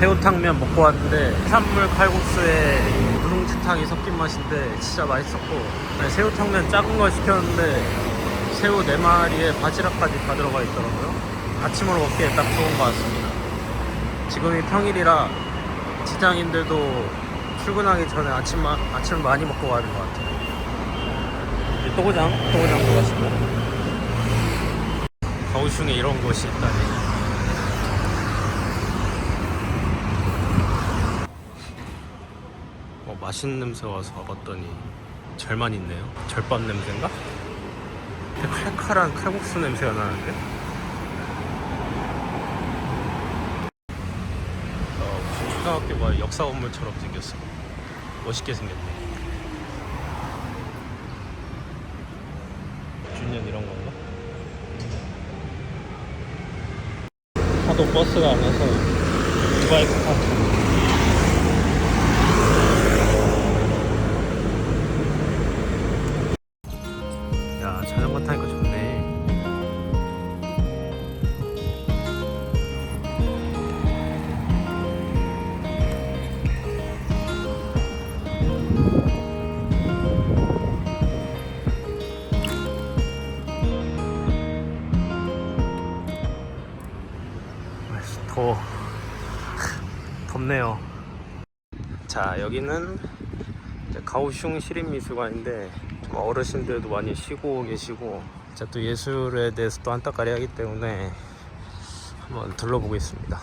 새우탕면 먹고 왔는데 해산물 칼국수에 누룽지탕이 섞인 맛인데 진짜 맛있었고 새우탕면 작은 거 시켰는데 새우 4마리에 바지락까지 다 들어가 있더라고요. 아침으로 먹기에 딱 좋은 것 같습니다. 지금이 평일이라 직장인들도 출근하기 전에 아침 마, 아침을 많이 먹고 가는 것 같아요. 이 또고장, 또고장 들어갔습니다. 가오슝에 이런 곳이 있다니 맛있는 냄새 와서 와봤더니 절만 있네요. 절밥 냄새인가? 되게 칼칼한 칼국수 냄새가 나는데? 어, 무슨 초등학교가 역사 건물처럼 생겼어. 멋있게 생겼네. 준년 이런 건가? 하도 버스가 안 와서 이바이크 타고 자 여기는 가오슝 시립미술관인데 좀 어르신들도 많이 쉬고 계시고 또 예술에 대해서 또 한따까리 하기 때문에 한번 둘러보겠습니다.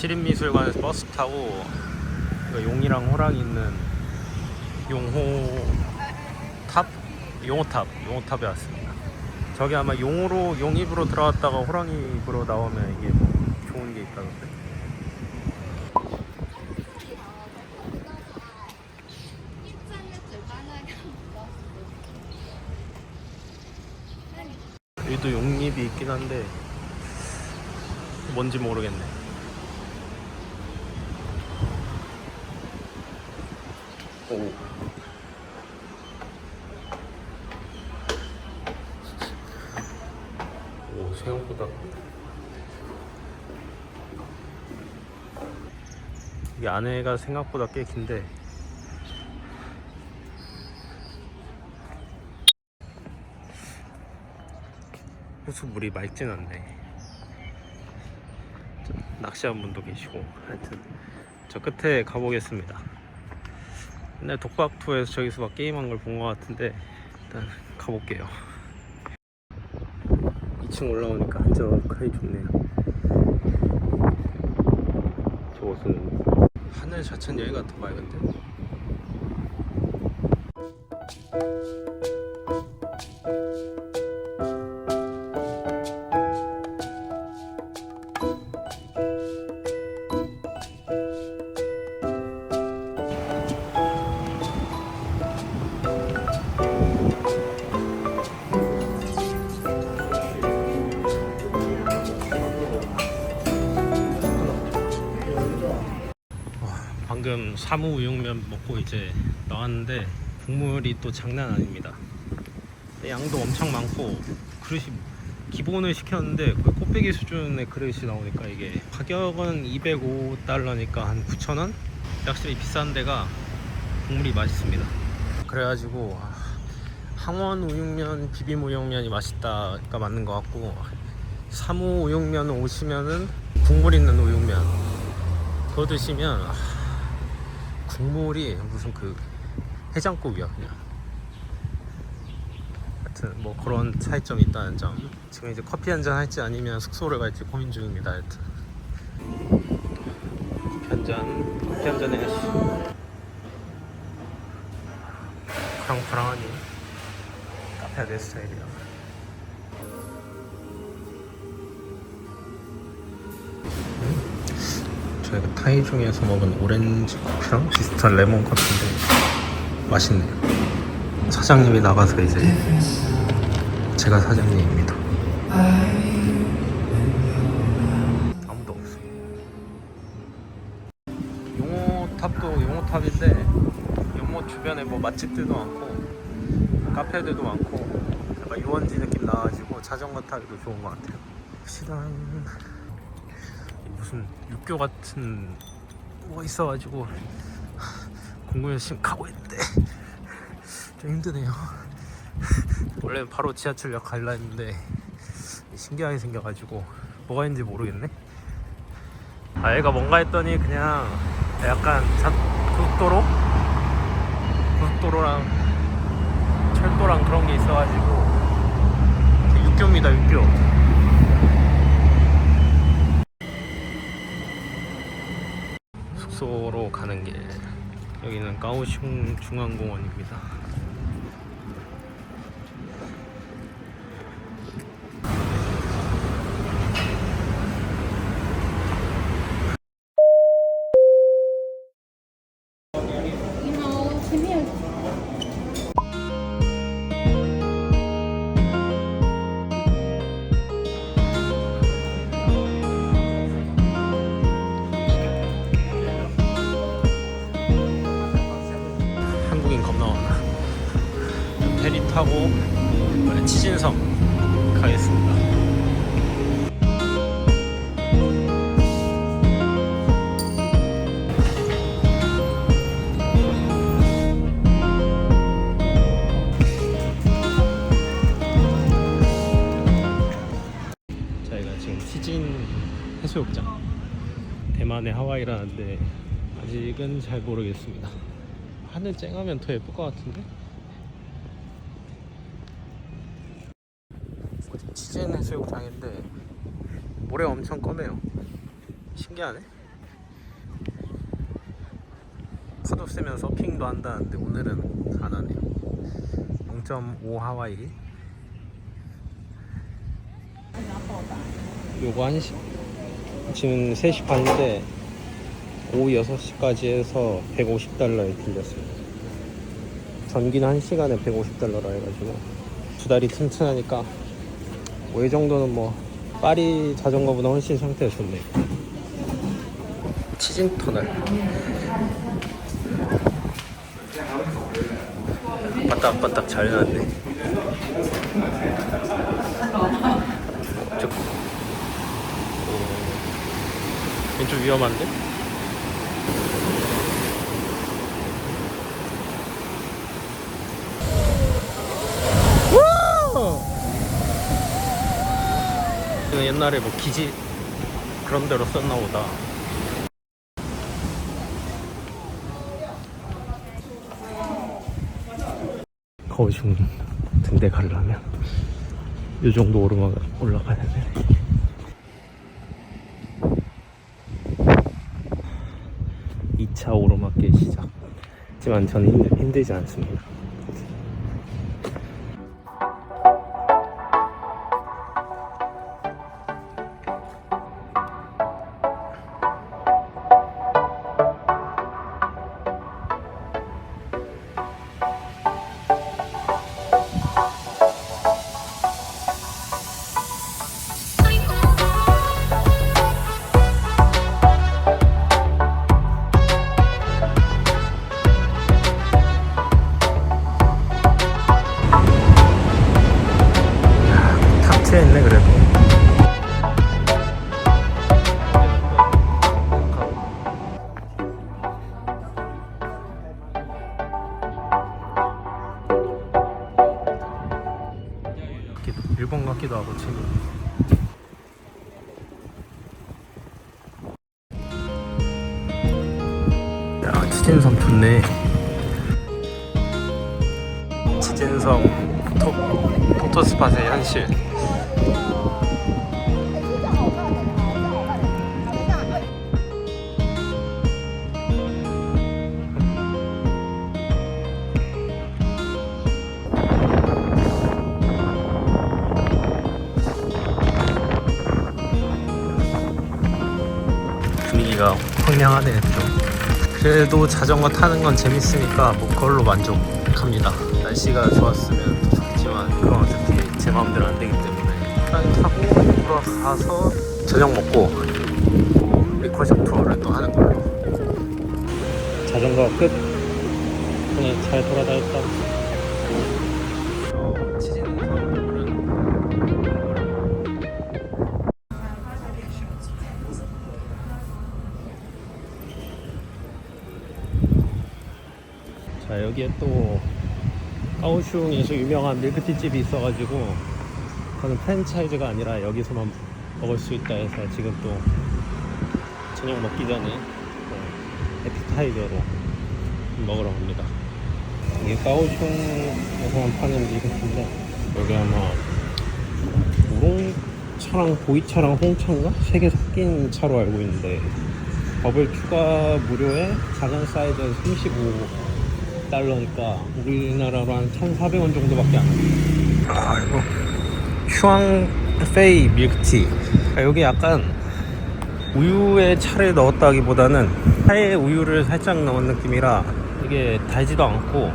시립미술관에서 버스 타고 그 용이랑 호랑이 있는 용호 탑? 용호탑, 용호탑에 왔습니다. 저기 아마 용으로 용입으로 들어갔다가 호랑이 입으로 나오면 이게 뭐 좋은 게 있다던데. 여기도 용입이 있긴 한데 뭔지 모르겠네. 오. 오, 생각보다. 이 안에가 생각보다 꽤 긴데. 호수 물이 맑진 않네. 저, 낚시한 분도 계시고 하여튼 저 끝에 가보겠습니다. 옛날 독박투에서 저기서 막 게임한 걸 본 것 같은데 일단 가볼게요. 2층 올라오니까 한적하기 좋네요. 저곳은 하늘 자체는 여기가 더 맑은데 사무 우육면 먹고 이제 나왔는데 국물이 또 장난 아닙니다. 양도 엄청 많고 그릇이 기본을 시켰는데 거의 꽃배기 수준의 그릇이 나오니까 이게 가격은 205달러니까 한 9,000원? 확실히 비싼 데가 국물이 맛있습니다. 그래가지고 아, 항원 우육면, 비빔 우육면이 맛있다가 맞는 것 같고 사무 우육면 오시면은 국물 있는 우육면 그거 드시면 아, 국물이 무슨 그 해장국이야 그냥 하여튼 뭐 그런 차이점이 있다는 점 지금 이제 커피 한 잔 할지 아니면 숙소를 갈지 고민 중입니다 하여튼 커피 한잔 커피 한잔 해야지 푸랑푸랑하니 카페가 내 스타일이야 저희가 타이중에서 먹은 오렌지 커피랑 비슷한 레몬 커피인데 맛있네요. 사장님이 나가서 이제 제가 사장님입니다. 아무도 없어 용호탑도 용호탑인데 용호 주변에 뭐 맛집들도 많고 카페들도 많고 약간 유원지 느낌 나가지고 자전거 타기도 좋은 것 같아요. 시당 무슨 육교 같은 뭐가 있어가지고 궁금해서 지금 가고 있는데 좀 힘드네요. 원래 바로 지하철역 갈라 했는데 신기하게 생겨가지고 뭐가 있는지 모르겠네. 아 얘가 뭔가 했더니 그냥 약간 자, 고속도로? 고속도로랑 철도랑 그런 게 있어가지고 육교입니다 육교 숙소로 가는 길. 여기는 까오슝 중앙공원입니다 타고 치진성 가겠습니다 저희가 지금 티진 해수욕장 대만의 하와이라는데 아직은 잘 모르겠습니다 하늘 쨍하면 더 예쁠 것 같은데? 치즈엔 해수욕장인데 모래 엄청 검해요. 신기하네. 파도 쓰면 서핑도 한다는데 오늘은 안 하네요. 0.5 하와이. 요거 한 시, 지금 3시 반인데 오후 6시까지 해서 150달러에 빌렸어요. 전기는 1시간에 150달러라 해가지고 두 다리 튼튼하니까 뭐 이 정도는 뭐 파리 자전거보다 훨씬 상태가 좋네요. 치진 터널. 바닥바닥 잘. 저, 어, 좀 위험한데? 이거 옛날에 뭐 기지 그런 데로 썼나 보다. 거중 등대 가려면 이 정도 오르막 올라가야 되네. 이차 오르막길 시작. 하지만 저는 힘들, 힘들지 않습니다. 지진성 포토, 포토스팟의 현실. 분위기가 황량하네요 그래도 자전거 타는 건 재밌으니까 뭐 그걸로 만족합니다. 날씨가 좋았으면 더 좋겠지만 그건 어차피 제 마음대로 안 되기 때문에 일단 타고 돌아가서 저녁 먹고 뭐 리커샵 투어를 또 하는 걸로. 자전거 끝. 오늘 잘 돌아다녔다. 자 여기에 또 까오슝에서 유명한 밀크티 집이 있어가지고 그거는 프랜차이즈가 아니라 여기서만 먹을 수 있다 해서 지금 또 저녁 먹기 전에 네, 에피타이저로 먹으러 갑니다 이게 까오슝에서만 파는 밀크티인데 여기 아마 우롱차랑 보이차랑 홍차인가? 세 개 섞인 차로 알고 있는데 버블 추가 무료에 작은 사이즈는 35 달러니까 우리나라로 한 1,400원 정도밖에 안 해요. 아 이거 슈앙페이 밀크티. 아, 여기 약간 우유에 차를 넣었다기보다는 차에 우유를 살짝 넣은 느낌이라 이게 달지도 않고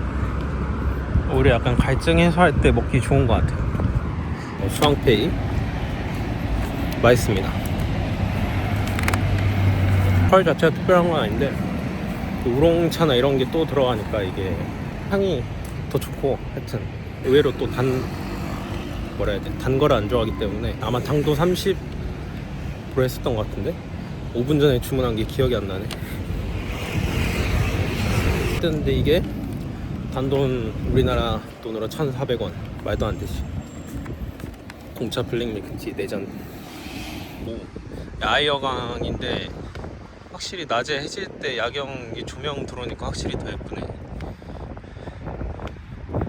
오히려 약간 갈증 해소할 때 먹기 좋은 것 같아요. 어, 슈앙페이. 맛있습니다. 펄 자체가 특별한 건 아닌데 그 우롱차나 이런 게 또 들어가니까 이게 향이 더 좋고 하여튼 의외로 또 단 뭐라 해야 돼? 단 거를 안 좋아하기 때문에 아마 당도 30% 했었던 것 같은데? 5분 전에 주문한 게 기억이 안 나네. 근데 이게 단돈 우리나라 돈으로 1,400원. 말도 안 되지. 공차 블랙 밀크티 4잔. 뭐 야이어강인데 확실히 낮에 해질 때 야경이 조명 들어오니까 확실히 더 예쁘네.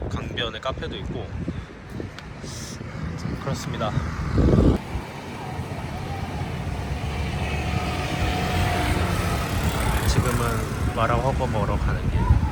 강변에 카페도 있고 그렇습니다. 지금은 마라허거 먹으러 가는 길.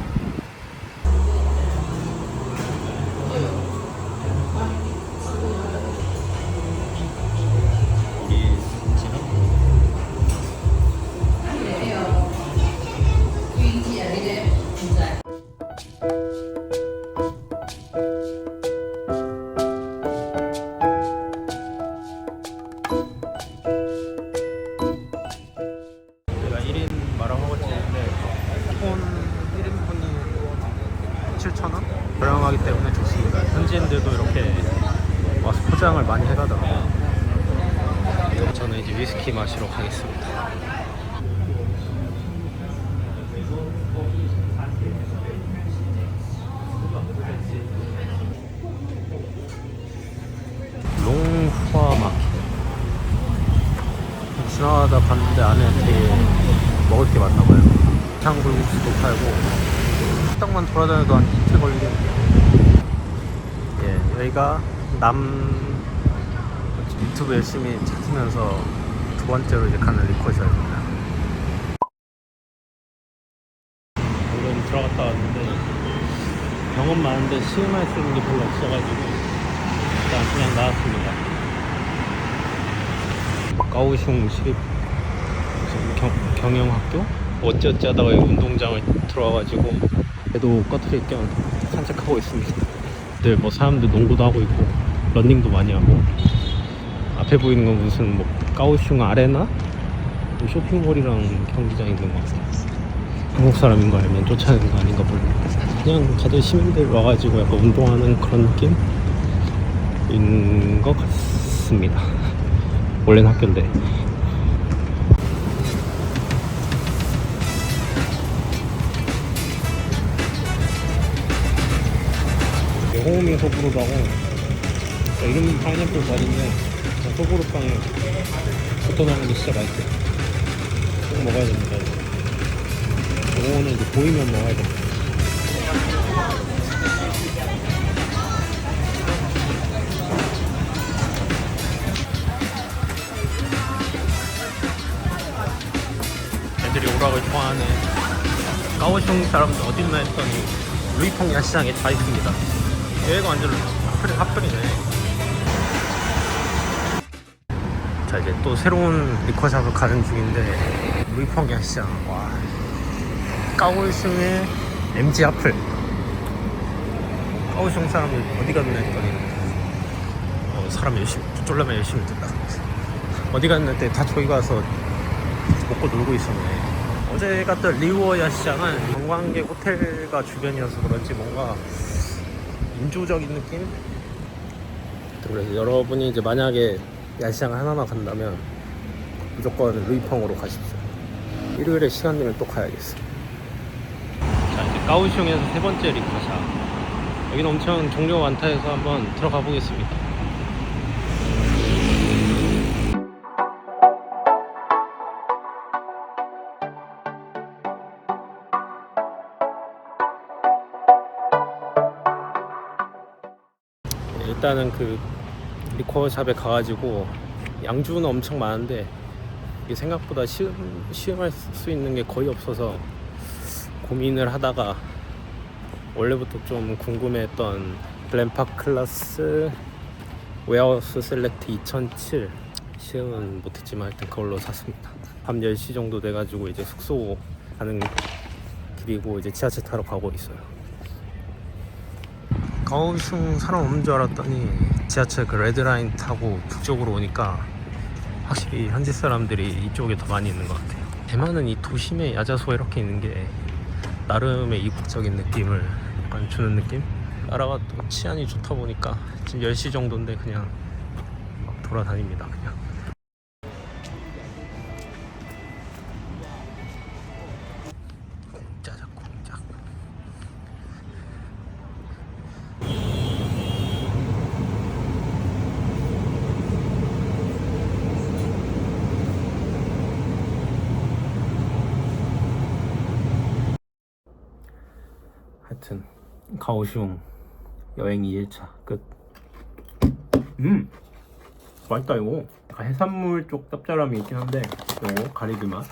저는 이제 위스키 마시러 가겠습니다. 롱후아 마켓 지나가다 봤는데 안에 되게 먹을 게 많나 봐요. 향불국수도 팔고 식당만 돌아다녀도 한 이틀 걸리겠네요. 예, 여기가 남 유튜브 열심히 찾으면서 두 번째로 이제 가는 리코셔입니다. 오늘 들어갔다 왔는데 병원 많은데 시음할 수 있는 게 별로 없어가지고 일단 그냥 나왔습니다. 까오슝 시립 경, 경영학교? 어찌어찌 하다가 이 운동장을 들어와가지고 애도 꺼트릴 겸 산책하고 있습니다. 늘뭐 사람들 농구도 하고 있고 런닝도 많이 하고 앞에 보이는 건 무슨 뭐 까오슝 아레나? 뭐 쇼핑몰이랑 경기장 있는 것 같아요. 한국 사람인 거 알면 쫓아내는 거 아닌가 모르고 그냥 다들 시민들 와가지고 약간 운동하는 그런 느낌인 것 같습니다. 원래는 학교인데 호우민 소보루라고 이름은 파인애플 발인데 소보루빵에 붙어 나오는 게 진짜 맛있어요. 꼭 먹어야 됩니다 이거. 요거는 이제 보이면 먹어야 됩니다. 애들이 오락을 좋아하네 까오슝 사람들 어딨나 했더니 루이퐁 야시장에 다 있습니다. 여기가 완전 핫플이, 핫플이네 자 이제 또 새로운 리커샵을 가는 중인데 루이펑 야시장 와. 까오슝의 MG 앞을 까오슝 사람이 어디 갔나 했더니 어, 사람 열심히 쫄라면 열심히 뜬다. 어디 했더니 다 저기 가서 먹고 놀고 있었네. 어제 갔던 리우어 야 시장은 관광객 호텔가 주변이어서 그런지 뭔가 인조적인 느낌? 그래서 여러분이 이제 만약에 야시장 하나만 간다면 무조건 루이펑으로 가십시오. 일요일에 시간 되면 또 가야겠어. 자 이제 까우슝에서 세 번째 리커샤. 여기는 엄청 종류가 많다 해서 한번 들어가 보겠습니다. 일단은 그 리코어샵에 가가지고 양주는 엄청 많은데 이게 생각보다 시음, 시음할 수 있는 게 거의 없어서 고민을 하다가 원래부터 좀 궁금했던 블랙팍 클래스 웨어하우스 셀렉트 2007 시음은 못했지만 일단 그걸로 샀습니다. 밤 10시 정도 돼가지고 이제 숙소 가는 길이고 이제 지하철 타러 가고 있어요. 가오슝 사람 없는 줄 알았더니 지하철 그 레드라인 타고 북쪽으로 오니까 확실히 현지 사람들이 이쪽에 더 많이 있는 것 같아요. 대만은 이 도심에 야자수가 이렇게 있는 게 나름의 이국적인 느낌을 약간 주는 느낌? 나라가 또 치안이 좋다 보니까 지금 10시 정도인데 그냥 막 돌아다닙니다 그냥 하여튼 가오슝 여행 2일차 끝. 음 맛있다 이거. 아, 해산물 쪽 짭짤함이 있긴 한데 이거 가리비 맛.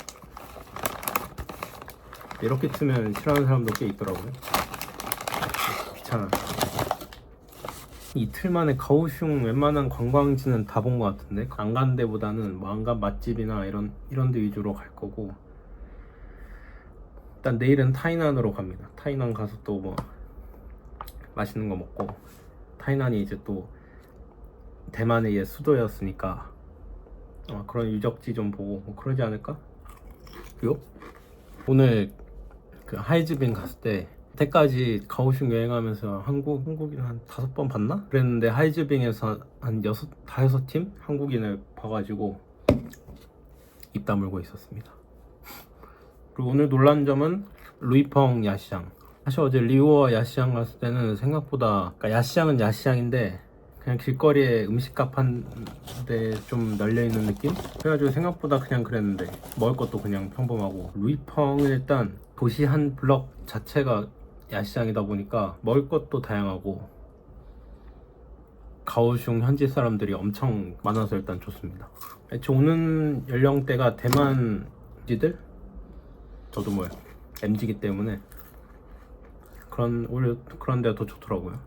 이렇게 쓰면 싫어하는 사람도 꽤 있더라고요. 귀찮아. 이틀 만에 가오슝 웬만한 관광지는 다 본 것 같은데 안 간 데보다는 뭐안간 맛집이나 이런 이런 데 위주로 갈 거고 일단 내일은 타이난으로 갑니다. 타이난 가서 또 뭐 맛있는 거 먹고 타이난이 이제 또 대만의 옛 수도였으니까 어, 그런 유적지 좀 보고 뭐 그러지 않을까? 요? 오늘 그 하이즈빈 갔을 때 그때까지 가오슝 여행하면서 한국 한국인 한 다섯 번 봤나? 그랬는데 하이즈빙에서 한 여섯 다여섯 팀 한국인을 봐가지고 입 다물고 있었습니다. 그리고 오늘 놀란 점은 루이펑 야시장. 사실 어제 리우어 야시장 갔을 때는 생각보다 그러니까 야시장은 야시장인데 그냥 길거리에 음식값 한데 좀 널려 있는 느낌? 그래가지고 생각보다 그냥 그랬는데 먹을 것도 그냥 평범하고 루이펑은 일단 도시 한 블럭 자체가 야시장이다 보니까 먹을 것도 다양하고 가오슝 현지 사람들이 엄청 많아서 일단 좋습니다. 오는 연령대가 대만 지들? 저도 뭐 MG이기 때문에 그런 오히려 그런 데가 더 좋더라고요.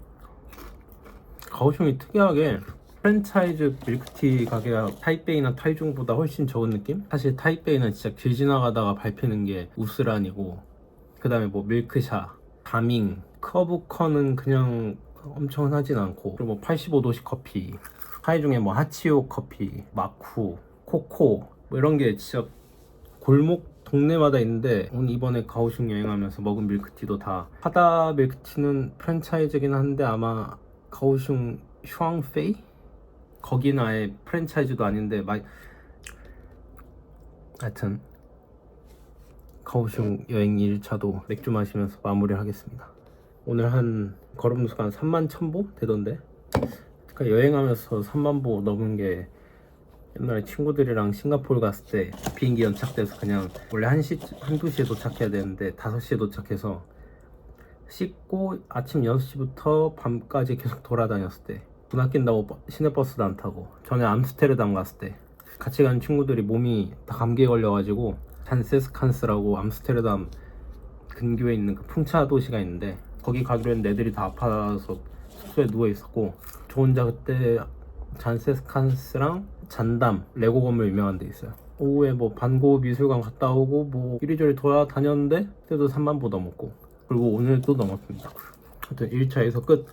가오슝이 특이하게 프랜차이즈 밀크티 가게가 타이베이나 타이중보다 훨씬 적은 느낌? 사실 타이베이는 진짜 길 지나가다가 밟히는 게 우스란이고 그 다음에 뭐 밀크샤, 다밍, 커브커는 그냥 엄청 하진 않고 그리고 뭐 85도시 커피 타이중에 뭐 하치오 커피, 마쿠, 코코 뭐 이런 게 진짜 골목 동네마다 있는데 오늘 이번에 가오슝 여행하면서 먹은 밀크티도 다 하다 밀크티는 프랜차이즈긴 한데 아마 가오슝 슈앙페이? 거기는 아예 프랜차이즈도 아닌데 마... 하여튼 가오슝 여행 1차도 맥주 마시면서 마무리하겠습니다. 오늘 한 걸음수가 한 3만 1000보 되던데? 그러니까 여행하면서 3만 보 넘은 게 옛날에 친구들이랑 싱가포르 갔을 때 비행기 연착돼서 그냥 원래 1시, 한두 시에 도착해야 되는데 5시에 도착해서 씻고 아침 6시부터 밤까지 계속 돌아다녔을 때 돈 아낀다고 버- 시내버스도 안 타고 전에 암스테르담 갔을 때 같이 간 친구들이 몸이 다 감기에 걸려가지고 잔세스칸스라고 암스테르담 근교에 있는 그 풍차 도시가 있는데 거기 가기로 했는데 애들이 다 아파서 숙소에 누워 있었고 저 혼자 그때 잔세스칸스랑 잔담 레고 건물 유명한 데 있어요. 오후에 뭐 반고 미술관 갔다 오고 뭐 이리저리 돌아다녔는데 그때도 3만 보 넘었고 그리고 오늘 또 넘었습니다. 하여튼 1차에서 끝